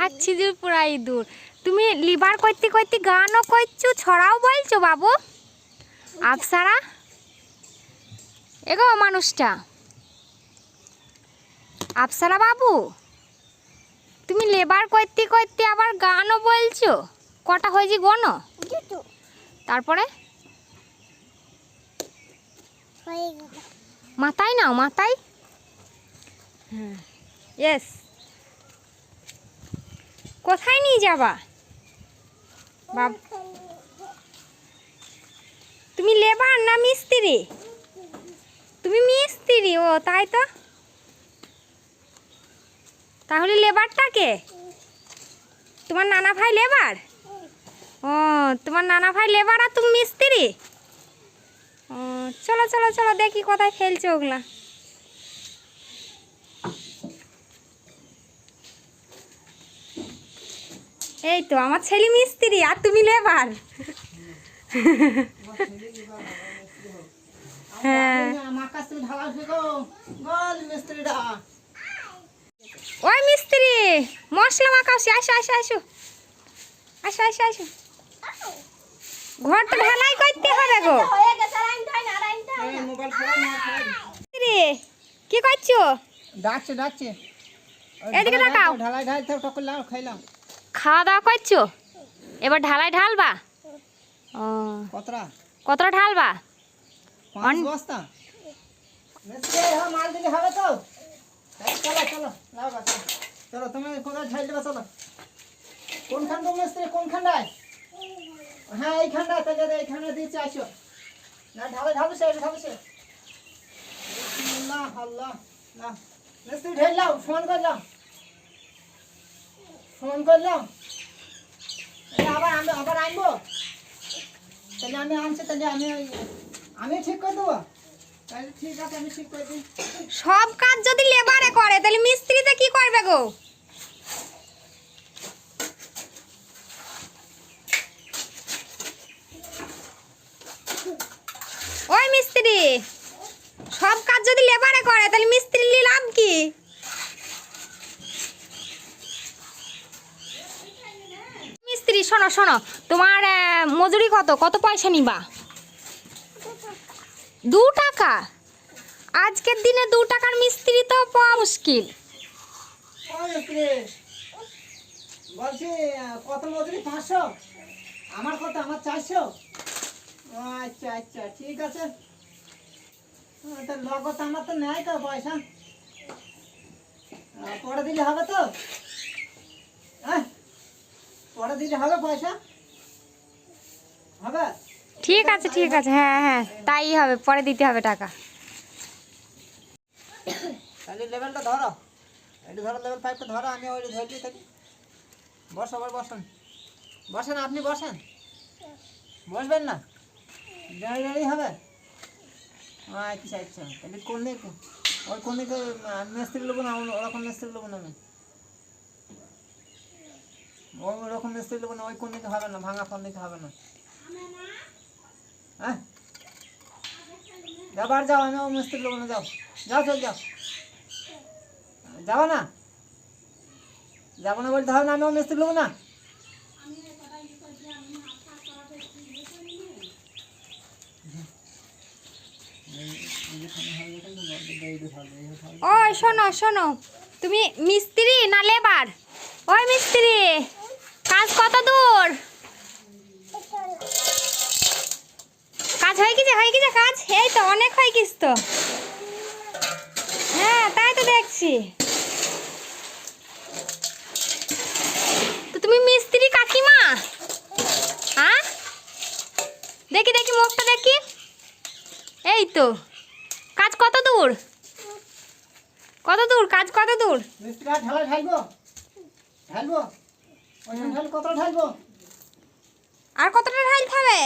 দেখছি যে পুরাই দূর। তুমি লিভার করতে করতে গানও করছ ছড়াও বলছো বাবু? আপসারা এগো মানুষটা। আপসারা বাবু তুমি লেবার করতে করতে আবার গানও বলছো? কটা হয়েছে গনো? তারপরে? মাথায় নাও মাথায়। হ্যাঁ। ইয়েস কোথায় নিয়ে যাবা? বাব তুমি লেবার না মিস্ত্রি? তুমি মিস্ত্রি, ও, তাই তো? তাহলে লেবারটাকে? তোমার নানা ভাই লেবার? ও, তোমার নানা ভাই লেবার আর তুমি মিস্ত্রি? ও, চলো চলো চলো, দেখি কোথায় ফেলছো ওগুলা। এই তো আমার ছেলে মিস্ত্রি আর তুমি লেবার। হ্যাঁ। ওই মিস্ত্রি মশলা মাখাওছি আসো আসো আসো। আসো আসো আসো। ঘরটা ঢালাই করতে হবে গো। কি করছ? ডাকছে ডাকছে। এদিকে ঢালাই তাকাও। ঢালাই ঢাল তো করলাম খাইলাম খাওয়া দাওয়া করছ? এবার ঢালাই ঢালবা? ও। কতটা? কতটা ঢালবা? বস্তা? হ্যাঁ মাল দিলে হবে তো। চলো চলো চলো তুমি কোথায় ঢাল দেবে চলো। কোনখান তো মিস্ত্রি কোনখানটায়? হ্যাঁ এইখানটায় তাহলে এইখানে দিয়েছে আসো। না ঢালে ঢালবে সে ঢালবে সে। আল্লাহ আল্লাহ না। মিস্ত্রি ঢেললাম ফোন করলাম ফোন করলাম। আবার আমি আবার আনব? তাহলে আমি আনছি, তাহলে আমি আমি ঠিক করে দেবো? সব কাজ যদি লেবারে করে, তাহলে মিস্ত্রিতে কি করবে গো? ওই মিস্ত্রি, সব কাজ যদি লেবারে করে, তাহলে মিস্ত্রি লাভ কি? মিস্ত্রি শোনো শোনো। তোমার মজুরি কত? কত পয়সা নিবা? দু টাকা? আজকের দিনে দু টাকার মিস্ত্রি তো পাওয়া মুশকিল। বলছি, কত মজুরি? পাঁচশো? আমার কত? আমার চারশো? আচ্ছা আচ্ছা ঠিক আছে। লগত আমার তো নেয় তো পয়সা। পরে দিলে হবে তো? পরে দিলে হবে পয়সা? হবে? ঠিক আছে ঠিক আছে হ্যাঁ হ্যাঁ তাই হবে পরে দিতে হবে টাকা। তাহলে লেভেলটা ধরো। একটু ধরো লেভেল ফাইভটা ধরো আমি ওই ধরছি থাকি বসো আবার বসেন বসেন আপনি বসেন। বসবেন না? দাঁড়িয়ে দাঁড়িয়ে হবে। আচ্ছা আচ্ছা তাহলে কোন দিকে ওই কোন দিকে মিস্ত্রি নেব না ওরকম মিস্ত্রি নেব না আমি। ওই ওরকম মিস্ত্রি নেব না ওই কোন দিকে হবে না, ভাঙা কোন দিকে হবে না। হ্যাঁ? যাবার যাও আমি ওই মিস্ত্রি নেব না যাও। যাও চল যাও। যাব না? যাব না বলতে হবে না আমি মিস্ত্রি নেব না ওই শোনো শোনো। তুমি মিস্ত্রি না লেবার? ওই মিস্ত্রি। অনেক হয়ে গেছে তো। হ্যাঁ তাই তো দেখছি। তো তুমি মিস্ত্রি কাকিমা? হ্যাঁ দেখি দেখি মুখটা দেখি। এই তো। কাজ কত দূর? কত দূর? কাজ কত দূর? আর ঢালা ঢালবো? ঢালবো? ঢাল কত ঢালবো? আর কতটা ঢালতে হবে